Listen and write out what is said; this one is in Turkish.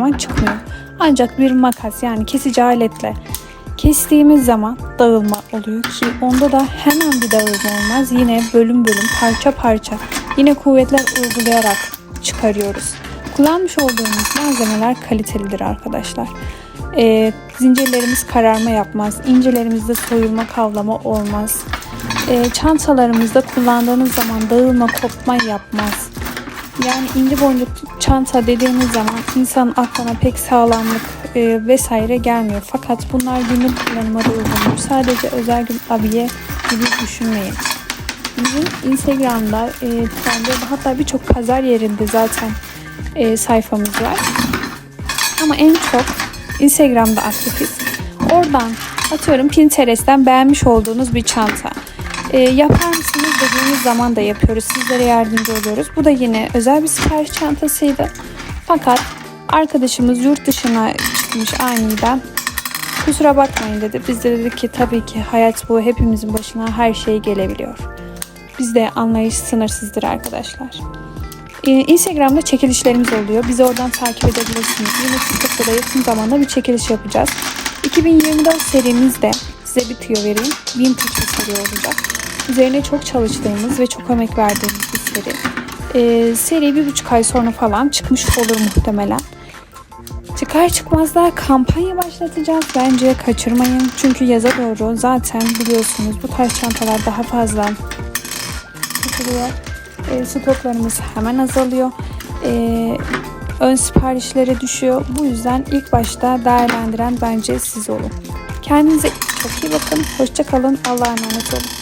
zaman çıkmıyor. Ancak bir makas yani kesici aletle kestiğimiz zaman dağılma oluyor ki onda da hemen bir dağılma olmaz. Yine bölüm bölüm parça parça yine kuvvetler uygulayarak çıkarıyoruz. Kullanmış olduğumuz malzemeler kalitelidir arkadaşlar. Ee, zincirlerimiz kararma yapmaz. İncelerimizde soyulma kavlama olmaz. Ee, çantalarımızda kullandığınız zaman dağılma kopma yapmaz. Yani ince boncuklu çanta dediğimiz zaman insanın aklına pek sağlamlık e, vesaire gelmiyor. Fakat bunlar günlük kullanıma da uygundur. Sadece özel gün abiye gibi düşünmeyin. Bizim Instagram'da, e, Trendyol'da hatta birçok pazar yerinde zaten e, sayfamız var. Ama en çok Instagram'da aktifiz. Oradan atıyorum Pinterest'ten beğenmiş olduğunuz bir çanta. E, yapar mısınız dediğiniz zaman da yapıyoruz. Sizlere yardımcı oluyoruz. Bu da yine özel bir sipariş çantasıydı. Fakat arkadaşımız yurt dışına çıkmış aniden. Kusura bakmayın dedi. Biz de dedik ki tabii ki hayat bu. Hepimizin başına her şey gelebiliyor. Bizde anlayış sınırsızdır arkadaşlar. Ee, Instagram'da çekilişlerimiz oluyor. Bizi oradan takip edebilirsiniz. Yine TikTok'ta da yakın zamanda bir çekiliş yapacağız. 2024 serimizde size bir tüyo vereyim. Vintage bir seri olacak. Üzerine çok çalıştığımız ve çok emek verdiğimiz bir seri. Ee, seri bir buçuk ay sonra falan çıkmış olur muhtemelen. Çıkar çıkmaz da kampanya başlatacağız. Bence kaçırmayın. Çünkü yaza doğru zaten biliyorsunuz bu tarz çantalar daha fazla satılıyor. E, stoklarımız hemen azalıyor. E, ön siparişlere düşüyor. Bu yüzden ilk başta değerlendiren bence siz olun. Kendinize çok iyi bakın. Hoşça kalın. Allah'a emanet olun.